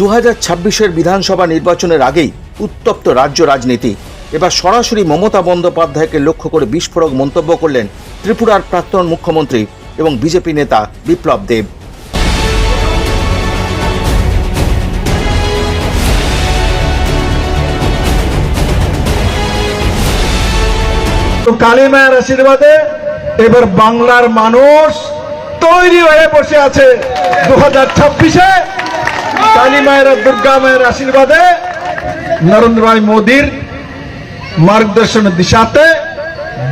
দু হাজার বিধানসভা নির্বাচনের আগেই উত্তপ্ত রাজ্য রাজনীতি। এবার সরাসরি মমতা বন্দ্যোপাধ্যায়কে লক্ষ্য করে বিস্ফোরক মন্তব্য করলেন ত্রিপুরার প্রাক্তন মুখ্যমন্ত্রী এবং বিজেপি নেতা বিপ্লব দেব। কালী মায়ের আশীর্বাদে এবার বাংলার মানুষ তৈরি হয়ে বসে আছে। দু হাজার ছাব্বিশে কালী মায়ের দুর্গা মায়ের আশীর্বাদে নরেন্দ্র ভাই মোদীর মার্গদর্শনের দিশাতে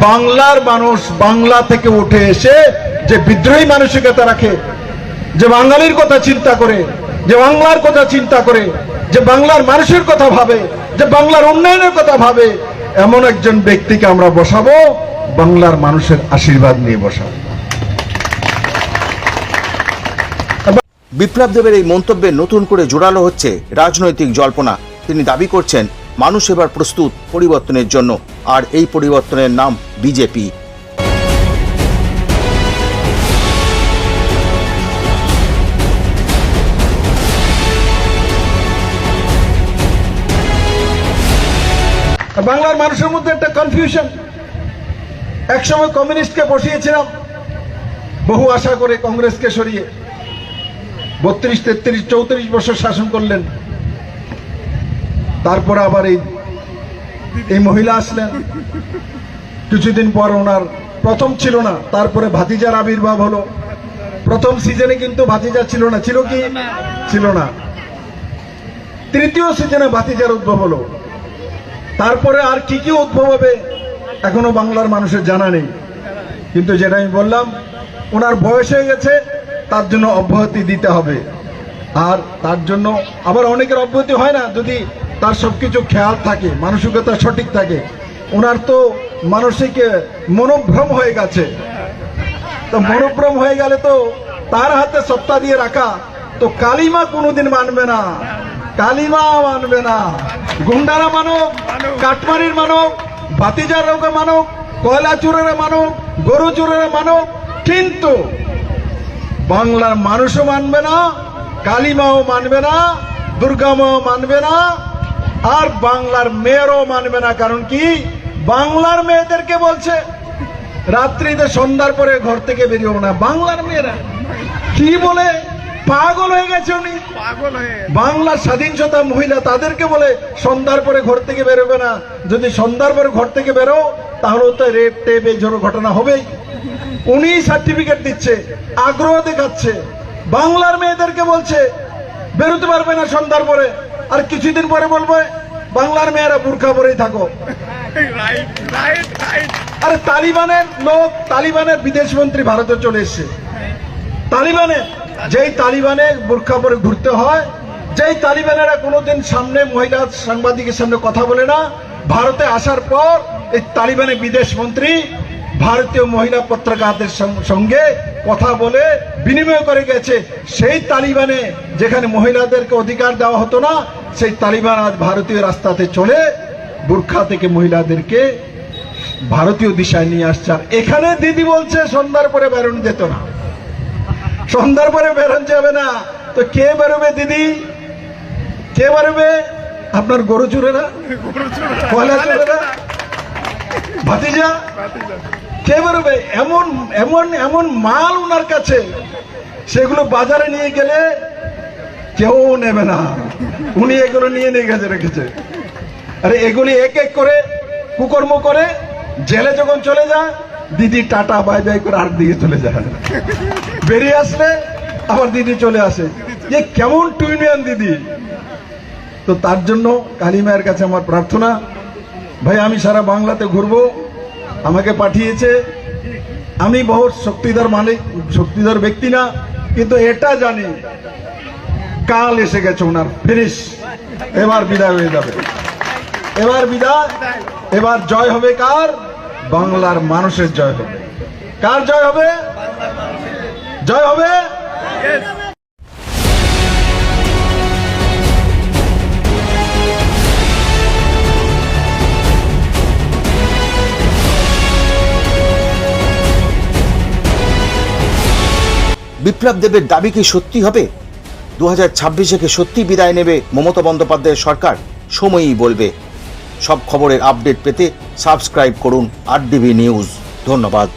বাংলার মানুষ বাংলা থেকে উঠে এসে যে বিদ্রোহী মানসিকতা রাখে, যে বাঙালির কথা চিন্তা করে, যে বাংলার কথা চিন্তা করে, যে বাংলার মানুষের কথা ভাবে, যে বাংলার উন্নয়নের কথা ভাবে, এমন একজন ব্যক্তিকে আমরা বসাবো, বাংলার মানুষের আশীর্বাদ নিয়ে বসাবো। বিপ্লব দেবের এই মন্তব্যে নতুন করে জোরালো হচ্ছে রাজনৈতিক জল্পনা। তিনি দাবি করছেন, মানুষ এবার প্রস্তুত পরিবর্তনের জন্য, আর এই পরিবর্তনের নাম বিজেপি। বাংলার মানুষের মধ্যে একটা কনফিউশন একসময় কমিউনিস্টকে বসিয়েছিলাম, বহু আশা করে কংগ্রেসকে সরিয়ে। বত্রিশ, তেত্রিশ, চৌত্রিশ বছর শাসন করলেন। তারপরে আবার এই এই মহিলা আসলেন। কিছুদিন পর ওনার প্রথম ছিল না, তারপরে ভাতিজার আবির্ভাব হলো। প্রথম সিজনে কিন্তু ভাতিজা ছিল না, ছিল কি? ছিল না। তৃতীয় সিজনে ভাতিজার উদ্ভব হলো। তারপরে আর কি কি উদ্ভব হবে, এখনও বাংলার মানুষের জানা নেই। কিন্তু যেটা আমি বললাম, ওনার বয়স হয়ে গেছে তার জন্য অব্যাহতি দিতে হবে। আর তার জন্য আবার অনেকের অব্যাহতি হয় না, যদি তার সবকিছু খেয়াল থাকে, মানসিকতা সঠিক থাকে। ওনার তো মানসিক মনোভ্রম হয়ে গেছে। তো মনোভ্রম হয়ে গেলে তো তার হাতে সত্তা দিয়ে রাখা, তো কালিমা কোনোদিন মানবে না। কালিমা মানবে না। গুন্ডারা মানব, কাটমারির মানব বাতিজার রোগে মানব, কয়লা চুরের মানব, গরু চুরের মানব, কিন্তু বাংলার মানুষও মানবে না কালিমাও মানবে না দুর্গামাও মানবে না আর বাংলার মেয়েরও মানবে না। কারণ কি? বাংলার মেয়েদেরকে বলছে রাত্রিতে সন্ধ্যার পরে ঘর থেকে বেরিয়েও না বাংলার মেয়েরা। কি বলে? পাগল হয়ে গেছে উনি। পাগল হয়ে বাংলার স্বাধীনতা মহিলা তাদেরকে বলে সন্ধ্যার পরে ঘর থেকে বেরোবে না। যদি সন্ধ্যার পরে ঘর থেকে বেরো তাহলে তো রেপ টেপ এই ঘটনা হবেই। উনি সার্টিফিকেট দিচ্ছে, আগ্রহ দেখাচ্ছে। বাংলার মেয়েদেরকে বলছে, বেরোতে পারবে না সন্ধ্যার পরে। আর কিছুদিন পরে বলবে, বাংলার মেয়েরা বুর্খা পরেই থাকো। আরে তালিবানের লোক, তালিবানের বিদেশ মন্ত্রী ভারতে চলে এসছে। তালিবানে, যেই তালিবানে বুর্খা পরে ঘুরতে হয়, যেই তালিবানেরা কোনোদিন সামনে মহিলা সাংবাদিকের সামনে কথা বলে না, ভারতে আসার পর এই তালিবানের বিদেশ মন্ত্রী ভারতীয় মহিলা পত্রিকাদের সঙ্গে কথা বলে বিনিময় করে গেছে। সেই তালিবানে যেখানে মহিলাদেরকে অধিকার দেওয়া হতো না সেই তালিবান আজ ভারতীয় রাস্তাতে চলে বুর্খা থেকে মহিলাদেরকে ভারতীয় দিশায় নিয়ে আসছে। আর এখানে দিদি বলছে সন্ধ্যার পরে বেরোনো যেত না। সন্ধ্যার পরে বেরোন যাবে না। তো কে বেরোবে দিদি? কে বেরোবে? আপনার গরু চুরেরা? কয়লা চুরেরা? ভাতিজা। কে বেরোবে এমন এমন এমন মাল ওনার কাছে, সেগুলো বাজারে নিয়ে গেলে কেউ নেবে না। উনি এগুলো নিয়ে নিয়ে গেছে, রেখেছে। আরে এগুলি এক এক করে কুকর্ম করে জেলে যখন চলে যায়, দিদি টাটা, বাই বাই করে আর দিকে চলে যায়। বেরিয়ে আসলে আবার দিদি চলে আসে। যে কেমন টুইনিয়ান দিদি। তো তার জন্য কালী মায়ের কাছে আমার প্রার্থনা। ভাই, আমি সারা বাংলাতে ঘুরবো। আমাকে পাঠিয়েছে। আমি বহু শক্তিধর মালিক, শক্তিধর ব্যক্তি না, কিন্তু এটা জানি, কাল এসে গেছে ওনার ফিনিশ এবার বিদায় হয়ে যাবে। এবার বিদায়, এবার জয় হবে কার? বাংলার মানুষের জয় হবে। কার জয় হবে? জয় হবে? বিপ্লব দেবের দাবি কি সত্যি হবে? দু হাজার ছাব্বিশে কি সত্যি বিদায় নেবে মমতা বন্দ্যোপাধ্যায়ের সরকার? সময়ই বলবে। সব খবরের আপডেট পেতে সাবস্ক্রাইব করুন আর ডিবি নিউজ। ধন্যবাদ।